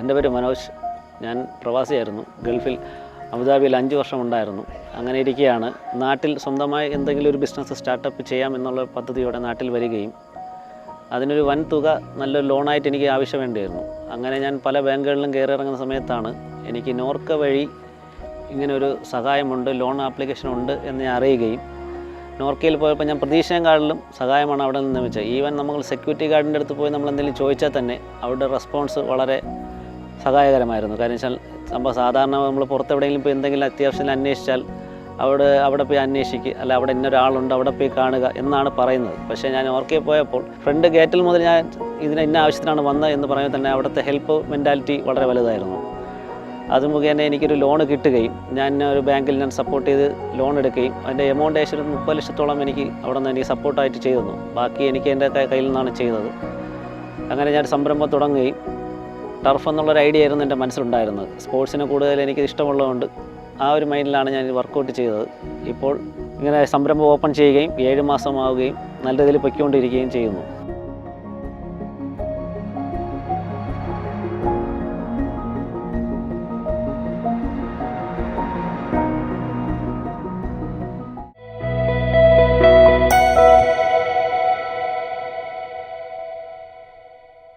എന്റെ പേര് മനോജ്. ഞാൻ പ്രവാസിയായിരുന്നു. ഗൾഫിൽ അബുദാബിയിൽ അഞ്ച് വർഷം ഉണ്ടായിരുന്നു അങ്ങനെ ഇരിക്കുകയാണ് നാട്ടിൽ സ്വന്തമായി എന്തെങ്കിലും ഒരു ബിസിനസ് സ്റ്റാർട്ടപ്പ് ചെയ്യാം എന്നുള്ള പദ്ധതിയോടെ നാട്ടിൽ വരികയും അതിനൊരു വൻ തുക നല്ലൊരു ലോണായിട്ട് എനിക്ക് ആവശ്യം വേണ്ടിയിരുന്നു അങ്ങനെ ഞാൻ പല ബാങ്കുകളിലും കയറി ഇറങ്ങുന്ന സമയത്താണ് എനിക്ക് നോർക്ക വഴി ഇങ്ങനെ ഒരു സഹായമുണ്ട് ലോൺ ആപ്ലിക്കേഷൻ ഉണ്ട് എന്ന് ഞാൻ അറിയുകയും നോർക്കയിൽ പോയപ്പോൾ ഞാൻ പ്രതീക്ഷയെക്കാളിലും സഹായമാണ് അവിടെ നിന്ന് വെച്ചത് ഈവൻ നമ്മൾ സെക്യൂരിറ്റി ഗാർഡിന്റെ അടുത്ത് പോയി നമ്മൾ എന്തെങ്കിലും ചോദിച്ചാൽ തന്നെ അവരുടെ റെസ്പോൺസ് വളരെ സഹായകരമായിരുന്നു. കാരണം വെച്ചാൽ സംഭവം സാധാരണ നമ്മൾ പുറത്തെവിടെയെങ്കിലും ഇപ്പോൾ എന്തെങ്കിലും അത്യാവശ്യം അന്വേഷിച്ചാൽ അവിടെ അവിടെ പോയി അന്വേഷിക്കുക അല്ല അവിടെ ഇന്നൊരാളുണ്ട് അവിടെ പോയി കാണുക എന്നാണ് പറയുന്നത്. പക്ഷേ ഞാൻ ഓർക്കെ പോയപ്പോൾ ഫ്രണ്ട് ഗേറ്റിൽ മുതൽ ഞാൻ ഇതിന് ഇന്ന ആവശ്യത്തിനാണ് വന്നത് എന്ന് പറയുമ്പോൾ തന്നെ അവിടുത്തെ ഹെൽപ്പ് മെന്റാലിറ്റി വളരെ വലുതായിരുന്നു. അത് മുഖേന എനിക്കൊരു ലോൺ കിട്ടുകയും ഞാൻ ഒരു ബാങ്കിൽ ഞാൻ സപ്പോർട്ട് ചെയ്ത് ലോൺ എടുക്കുകയും അതിന്റെ എമൗണ്ട് ഏകദേശം മുപ്പത് ലക്ഷത്തോളം എനിക്ക് അവിടെ നിന്ന് എനിക്ക് സപ്പോർട്ടായിട്ട് ചെയ്തു. ബാക്കി എനിക്ക് എന്റെ കയ്യിൽ നിന്നാണ് ചെയ്തത്. അങ്ങനെ ഞാൻ സംരംഭം തുടങ്ങുകയും ടർഫ് എന്നുള്ളൊരു ഐഡിയ ആയിരുന്നു എന്റെ മനസ്സിലുണ്ടായിരുന്നത്. സ്പോർട്സിന് കൂടുതൽ എനിക്ക് ഇഷ്ടമുള്ളതുകൊണ്ട് ആ ഒരു മൈൻഡിലാണ് ഞാൻ വർക്കൗട്ട് ചെയ്തത്. ഇപ്പോൾ ഇങ്ങനെ സംരംഭം ഓപ്പൺ ചെയ്യുകയും ഏഴ് മാസമാവുകയും നല്ല രീതിയിൽ പൊയ്ക്കൊണ്ടിരിക്കുകയും ചെയ്യുന്നു.